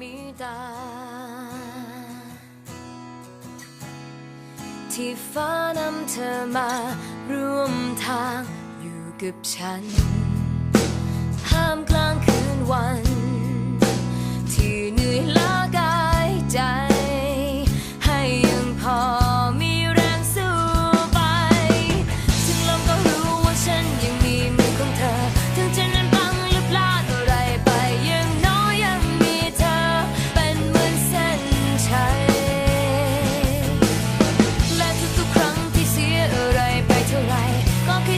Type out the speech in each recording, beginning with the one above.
มีตา ที่ฟ้านำเธอมารวมทางอยู่กับฉัน ห้ามกลางคืนวัน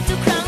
to cry.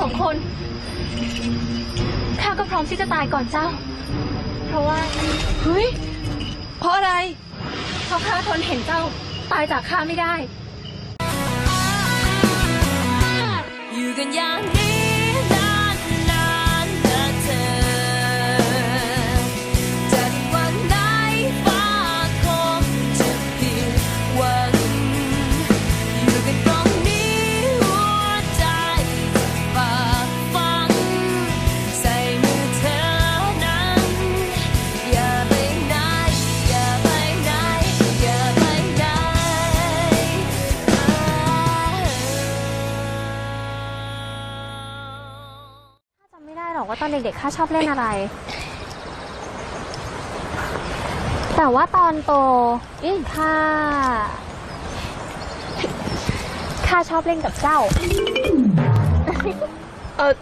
สองคน ข้าก็พร้อมที่จะตายก่อนเจ้า เพราะว่า เฮ้ย เพราะอะไร เพราะข้าทนเห็นเจ้า ตายจากข้าไม่ได้ ว่าตอนเด็กๆข้าชอบเล่นอะไร แต่ว่าตอนโตอืข้าข้าชอบเล่นกับเจ้า เออ